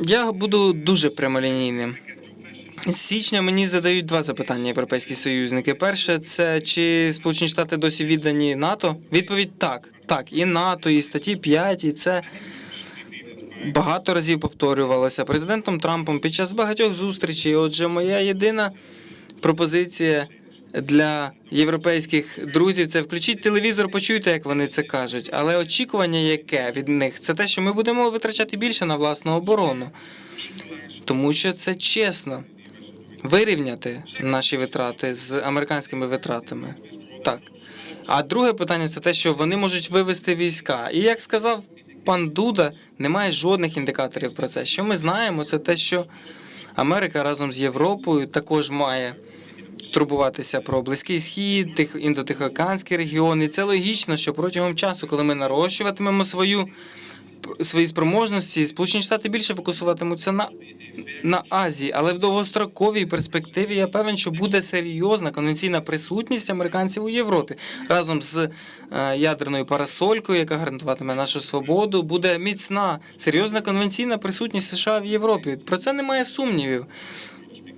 Я буду дуже прямолінійним. З січня мені задають два запитання європейські союзники. Перше, це чи Сполучені Штати досі віддані НАТО? Відповідь так. Так, і НАТО, і статті 5, і це багато разів повторювалося президентом Трампом під час багатьох зустрічей. Отже, моя єдина пропозиція для європейських друзів це включіть телевізор, почуйте, як вони це кажуть. Але очікування, яке від них, це те, що ми будемо витрачати більше на власну оборону. Тому що це чесно вирівняти наші витрати з американськими витратами. Так. А друге питання це те, що вони можуть вивести війська. І як сказав пан Дуда, немає жодних індикаторів про це. Що ми знаємо, це те, що Америка разом з Європою також має турбуватися про Близький Схід, Тих, індотихоокеанський регіон. І це логічно, що протягом часу, коли ми нарощуватимемо свою свої спроможності, Сполучені Штати більше фокусуватимуться на, на Азії, але в довгостроковій перспективі я певен, що буде серйозна конвенційна присутність американців у Європі разом з е, ядерною парасолькою, яка гарантуватиме нашу свободу. Буде міцна серйозна конвенційна присутність США в Європі. Про це немає сумнівів.